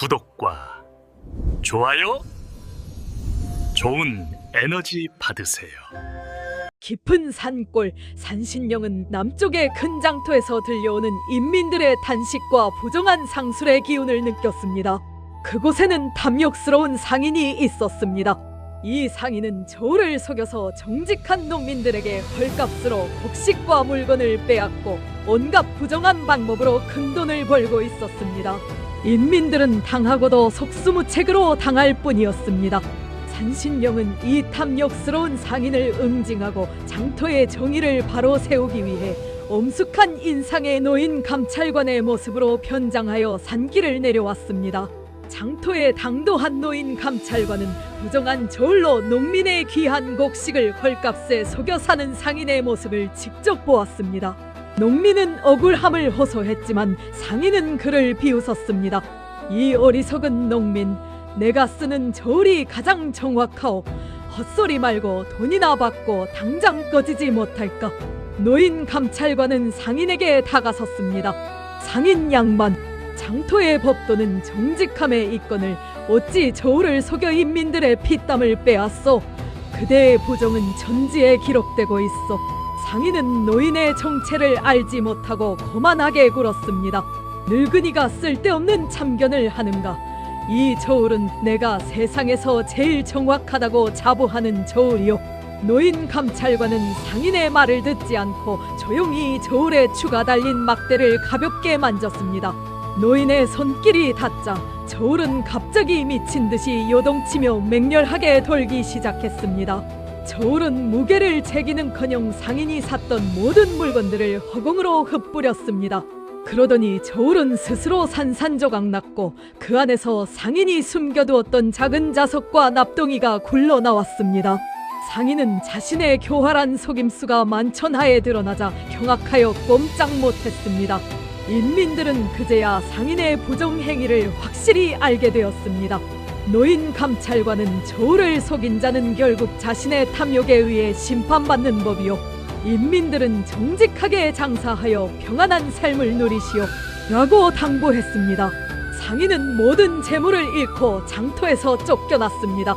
구독과 좋아요, 좋은 에너지 받으세요. 깊은 산골 산신령은 남쪽의 큰 장터에서 들려오는 인민들의 단식과 부정한 상술의 기운을 느꼈습니다. 그곳에는 탐욕스러운 상인이 있었습니다. 이 상인은 저울을 속여서 정직한 농민들에게 헐값으로 곡식과 물건을 빼앗고 온갖 부정한 방법으로 큰 돈을 벌고 있었습니다. 인민들은 당하고도 속수무책으로 당할 뿐이었습니다. 산신령은 이 탐욕스러운 상인을 응징하고 장터의 정의를 바로 세우기 위해 엄숙한 인상에 놓인 감찰관의 모습으로 변장하여 산길을 내려왔습니다. 장터에 당도한 노인 감찰관은 부정한 저울로 농민의 귀한 곡식을 헐값에 속여 사는 상인의 모습을 직접 보았습니다. 농민은 억울함을 호소했지만 상인은 그를 비웃었습니다. 이 어리석은 농민, 내가 쓰는 저울이 가장 정확하오. 헛소리 말고 돈이나 받고 당장 꺼지지 못할까? 노인 감찰관은 상인에게 다가섰습니다. 상인 양반, 장터의 법도는 정직함에 있거늘 어찌 저울을 속여 인민들의 피땀을 빼앗소? 그대의 부정은 전지에 기록되고 있어. 상인은 노인의 정체를 알지 못하고 거만하게 굴었습니다. 늙은이가 쓸데없는 참견을 하는가? 이 저울은 내가 세상에서 제일 정확하다고 자부하는 저울이요. 노인 감찰관은 상인의 말을 듣지 않고 조용히 저울에 추가 달린 막대를 가볍게 만졌습니다. 노인의 손길이 닿자 저울은 갑자기 미친 듯이 요동치며 맹렬하게 돌기 시작했습니다. 저울은 무게를 재기는커녕 상인이 샀던 모든 물건들을 허공으로 흩뿌렸습니다. 그러더니 저울은 스스로 산산조각 났고 그 안에서 상인이 숨겨두었던 작은 자석과 납동이가 굴러 나왔습니다. 상인은 자신의 교활한 속임수가 만천하에 드러나자 경악하여 꼼짝 못했습니다. 인민들은 그제야 상인의 부정 행위를 확실히 알게 되었습니다. 노인 감찰관은 저울을 속인 자는 결국 자신의 탐욕에 의해 심판받는 법이요. 인민들은 정직하게 장사하여 평안한 삶을 누리시오. 라고 당부했습니다. 상인은 모든 재물을 잃고 장터에서 쫓겨났습니다.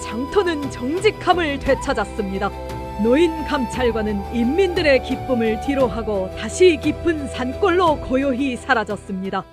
장터는 정직함을 되찾았습니다. 노인 감찰관은 인민들의 기쁨을 뒤로하고 다시 깊은 산골로 고요히 사라졌습니다.